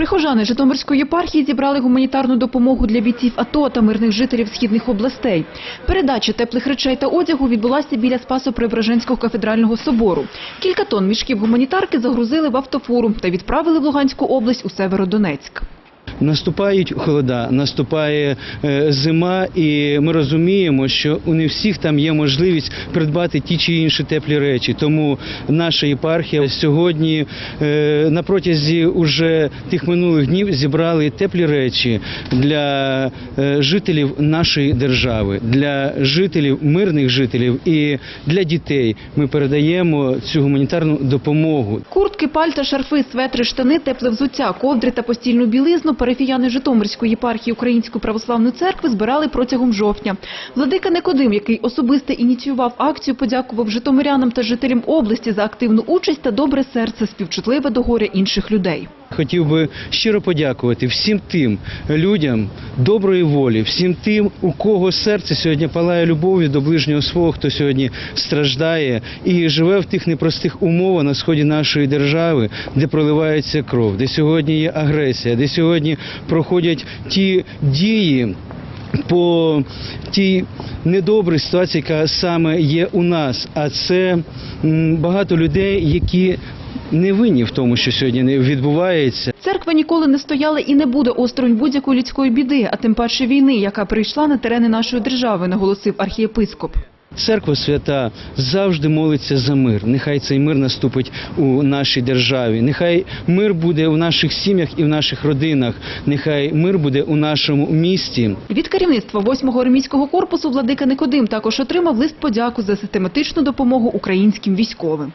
Прихожани Житомирської єпархії зібрали гуманітарну допомогу для бійців АТО та мирних жителів східних областей. Передача теплих речей та одягу відбулася біля Спасо-Преображенського кафедрального собору. Кілька тонн мішків гуманітарки загрузили в автофуру та відправили в Луганську область у Северодонецьк. Наступають холода, наступає е, зима, і ми розуміємо, що у не всіх там є можливість придбати ті чи інші теплі речі. Тому наша єпархія сьогодні е, на протязі уже тих минулих днів зібрали теплі речі для е, жителів нашої держави, для жителів, мирних жителів і для дітей. Ми передаємо цю гуманітарну допомогу. Куртки, пальта, шарфи, светри, штани, тепле взуття, ковдри та постільну білизну парафіяни Житомирської єпархії Української православної церкви збирали протягом жовтня. Владика Никодим, який особисто ініціював акцію, подякував житомирянам та жителям області за активну участь та добре серце, співчутливе до горя інших людей. Хотів би щиро подякувати всім тим людям доброї волі, всім тим, у кого серце сьогодні палає любов'ю до ближнього свого, хто сьогодні страждає і живе в тих непростих умовах на сході нашої держави, де проливається кров, де сьогодні є агресія, де сьогодні проходять ті дії. По тій недобрій ситуації, яка саме є у нас, а це багато людей, які не винні в тому, що сьогодні не відбувається. Церква ніколи не стояла і не буде осторонь будь-якої людської біди, а тим паче війни, яка прийшла на терени нашої держави, наголосив архієпископ. Церква свята завжди молиться за мир. Нехай цей мир наступить у нашій державі. Нехай мир буде у наших сім'ях і в наших родинах. Нехай мир буде у нашому місті. Від керівництва 8-го армійського корпусу владика Никодим також отримав лист подяку за систематичну допомогу українським військовим.